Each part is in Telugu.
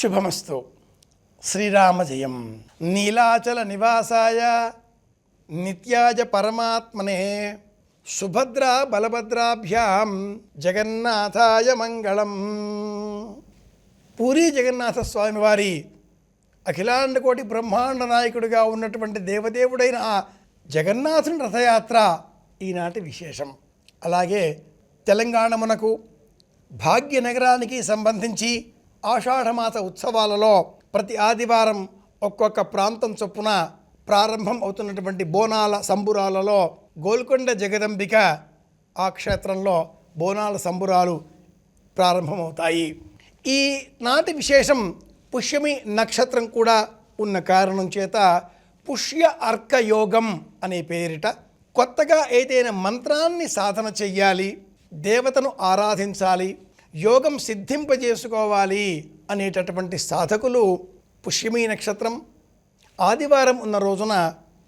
శుభమస్తు. శ్రీరామజయం. నీలాచల నివాసాయ నిత్యాయ పరమాత్మనే. సుభద్ర బలభద్రాభ్యాం జగన్నాథాయ మంగళం. పూరి జగన్నాథ స్వామి వారి అఖిలాండ కోటి బ్రహ్మాండ నాయకుడిగా ఉన్నటువంటి దేవదేవుడైన ఆ జగన్నాథుని రథయాత్ర ఈనాటి విశేషం. అలాగే తెలంగాణమునకు భాగ్యనగరానికి సంబంధించి ఆషాఢమాస ఉత్సవాలలో ప్రతి ఆదివారం ఒక్కొక్క ప్రాంతం చొప్పున ప్రారంభం అవుతున్నటువంటి బోనాల సంబురాలలో గోల్కొండ జగదంబిక ఆ క్షేత్రంలో బోనాల సంబురాలు ప్రారంభమవుతాయి. ఈ నాటి విశేషం పుష్యమి నక్షత్రం కూడా ఉన్న కారణం చేత పుష్య అర్క యోగం అనే పేరిట కొత్తగా ఏదైనా మంత్రాన్ని సాధన చెయ్యాలి దేవతను ఆరాధించాలి యోగం సిద్ధింపజేసుకోవాలి అనేటటువంటి సాధకులు పుష్యమీ నక్షత్రం. ఆదివారం ఉన్న రోజున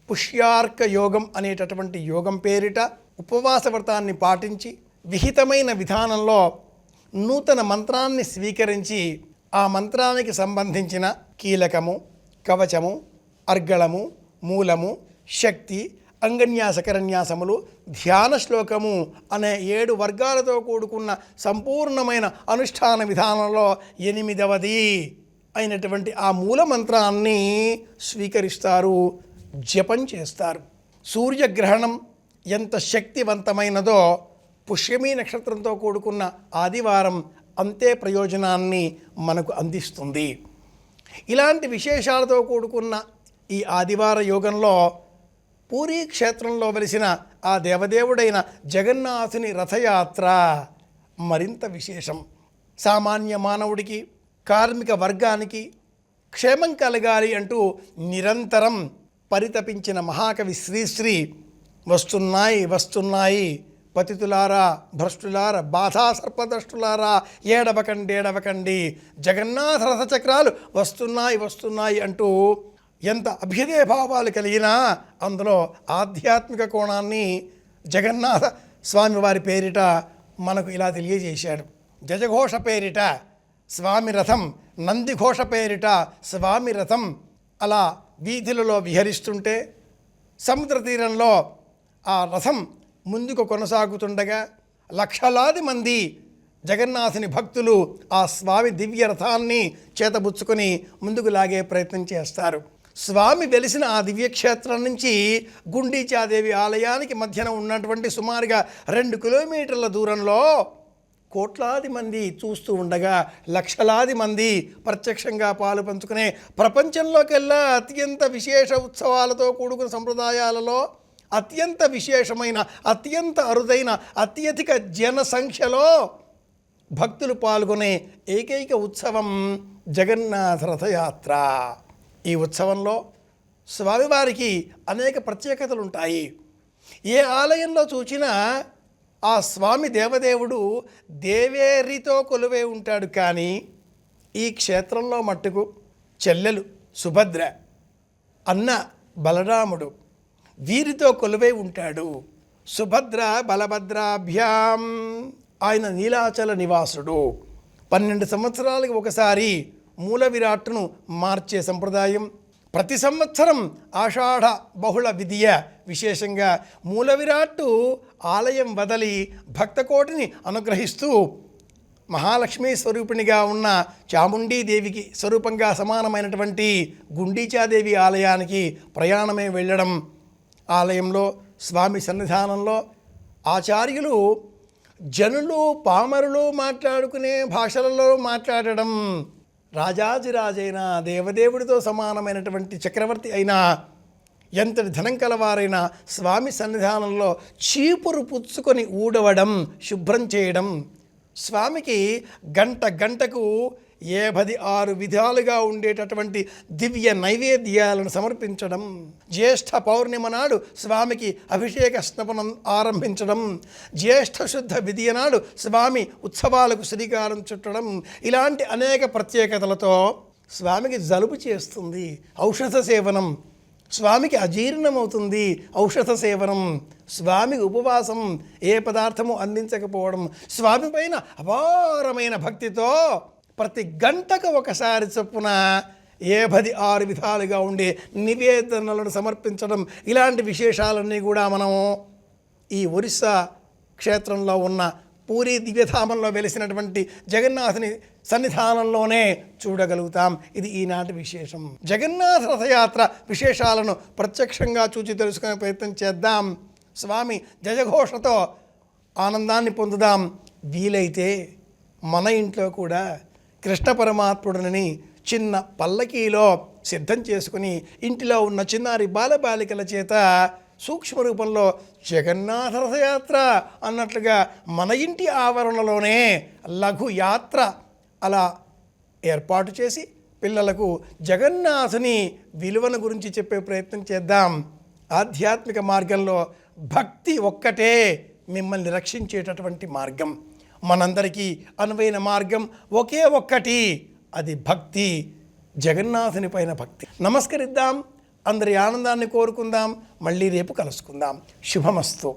పుష్యార్క యోగం అనేటటువంటి యోగం పేరిట ఉపవాస వ్రతాన్ని పాటించి విహితమైన విధానంలో నూతన మంత్రాన్ని స్వీకరించి ఆ మంత్రానికి సంబంధించిన కీలకము కవచము అర్గళము మూలము శక్తి అంగన్యాసకరన్యాసములు ధ్యాన శ్లోకము అనే ఏడు వర్గాలతో కూడుకున్న సంపూర్ణమైన అనుష్ఠాన విధానంలో ఎనిమిదవది అయినటువంటి ఆ మూల మంత్రాన్ని స్వీకరిస్తారు జపం చేస్తారు. సూర్యగ్రహణం ఎంత శక్తివంతమైనదో పుష్యమీ నక్షత్రంతో కూడుకున్న ఆదివారం అంతే ప్రయోజనాన్ని మనకు అందిస్తుంది. ఇలాంటి విశేషాలతో కూడుకున్న ఈ ఆదివార యోగంలో పూరీ క్షేత్రంలో వెలిసిన ఆ దేవదేవుడైన జగన్నాథుని రథయాత్ర. మరింత విశేషం. సామాన్య మానవుడికి కార్మిక వర్గానికి క్షేమం కలగాలి అంటూ నిరంతరం పరితపించిన మహాకవి శ్రీశ్రీ వస్తున్నాయి వస్తున్నాయి పతితులారా భ్రష్టులారా బాధా సర్పదష్టులారా ఏడవకండి ఏడవకండి జగన్నాథ రథచక్రాలు వస్తున్నాయి వస్తున్నాయి అంటూ ఎంత అభ్యుదయ భావాలు కలిగినా అందులో ఆధ్యాత్మిక కోణాన్ని జగన్నాథ స్వామి వారి పేరిట మనకు ఇలా తెలియజేశాడు. జజఘోష పేరిట స్వామి రథం నందిఘోష పేరిట స్వామి రథం అలా వీధులలో విహరిస్తుంటే సముద్ర తీరంలో ఆ రథం ముందుకు కొనసాగుతుండగా లక్షలాది మంది జగన్నాథుని భక్తులు ఆ స్వామి దివ్య రథాన్ని చేతబుచ్చుకొని ముందుకు లాగే ప్రయత్నం చేస్తారు. స్వామి వెలిసిన ఆ దివ్యక్షేత్రం నుంచి గుండీచాదేవి ఆలయానికి మధ్యన ఉన్నటువంటి సుమారుగా రెండు కిలోమీటర్ల దూరంలో కోట్లాది మంది చూస్తూ ఉండగా లక్షలాది మంది ప్రత్యక్షంగా పాలు పంచుకునే ప్రపంచంలోకెల్లా అత్యంత విశేష ఉత్సవాలతో కూడుకున్న సంప్రదాయాలలో అత్యంత విశేషమైన అత్యంత అరుదైన అత్యధిక జనసంఖ్యలో భక్తులు పాల్గొనే ఏకైక ఉత్సవం జగన్నాథ రథయాత్ర. ఈ ఉత్సవంలో స్వామివారికి అనేక ప్రత్యేకతలు ఉంటాయి ఏ ఆలయంలో చూచినా ఆ స్వామి దేవదేవుడు దేవేరితో కొలువై ఉంటాడు కానీ ఈ క్షేత్రంలో మట్టుకు చెల్లెలు సుభద్ర అన్న బలరాముడు వీరితో కొలువై ఉంటాడు. సుభద్ర బలభద్రాభ్యాం ఆయన నీలాచల నివాసుడు. పన్నెండు సంవత్సరాలకు ఒకసారి మూల విరాట్ను మార్చే సంప్రదాయం. ప్రతి సంవత్సరం ఆషాఢ బహుళ విధియ విశేషంగా మూల విరాట్టు ఆలయం వదలి భక్తకోటిని అనుగ్రహిస్తూ మహాలక్ష్మీ స్వరూపిణిగా ఉన్న చాముండీదేవికి స్వరూపంగా సమానమైనటువంటి గుండీచాదేవి ఆలయానికి ప్రయాణమే వెళ్ళడం. ఆలయంలో స్వామి సన్నిధానంలో ఆచార్యులు జనులు పామరులు మాట్లాడుకునే భాషలలో మాట్లాడడం. రాజాజిరాజైన దేవదేవుడితో సమానమైనటువంటి చక్రవర్తి అయినా ఎంతటి ధనం కలవారైనా స్వామి సన్నిధానంలో చీపురు పుచ్చుకొని ఊడవడం శుభ్రం చేయడం స్వామికి గంట గంటకు ఏ పది ఆరు విధాలుగా ఉండేటటువంటి దివ్య నైవేద్యాలను సమర్పించడం జ్యేష్ఠ పౌర్ణిమ నాడు స్వామికి అభిషేక స్నపనం ఆరంభించడం జ్యేష్ఠ శుద్ధ విధియ నాడు స్వామి ఉత్సవాలకు శ్రీకారం చుట్టడం ఇలాంటి అనేక ప్రత్యేకతలతో స్వామికి జలుబు చేస్తుంది ఔషధ సేవనం. స్వామికి అజీర్ణమవుతుంది ఔషధ సేవనం. స్వామి ఉపవాసం ఏ పదార్థము అందించకపోవడం స్వామి పైన అపారమైన భక్తితో ప్రతి గంటకు ఒకసారి చొప్పున ఏ పది ఆరు విధాలుగా ఉండే నివేదనలను సమర్పించడం ఇలాంటి విశేషాలన్నీ కూడా మనము ఈ ఒరిస్సా క్షేత్రంలో ఉన్న పూరి దివ్యధామంలో వెలిసినటువంటి జగన్నాథుని సన్నిధానంలోనే చూడగలుగుతాం. ఇది ఈనాటి విశేషం. జగన్నాథ రథయాత్ర విశేషాలను ప్రత్యక్షంగా చూచి తెలుసుకునే ప్రయత్నం చేద్దాం. స్వామి జయఘోషతో ఆనందాన్ని పొందుదాం. వీలైతే మన ఇంట్లో కూడా కృష్ణ పరమాత్ముడిని చిన్న పల్లకీలో సిద్ధం చేసుకుని ఇంటిలో ఉన్న చిన్నారి బాలబాలికల చేత సూక్ష్మ రూపంలో జగన్నాథ రథయాత్ర అన్నట్లుగా మన ఇంటి ఆవరణలోనే లఘు యాత్ర అలా ఏర్పాటు చేసి పిల్లలకు జగన్నాథుని విలువను గురించి చెప్పే ప్రయత్నం చేద్దాం. ఆధ్యాత్మిక మార్గంలో భక్తి ఒక్కటే మిమ్మల్ని రక్షించేటటువంటి మార్గం. మనందరికీ అనువైన మార్గం ఒకే ఒక్కటి అది భక్తి. జగన్నాథుని పైన భక్తి. నమస్కరిద్దాం అందరి ఆనందాన్ని కోరుకుందాం మళ్ళీ రేపు కలుసుకుందాం. శుభమస్తు.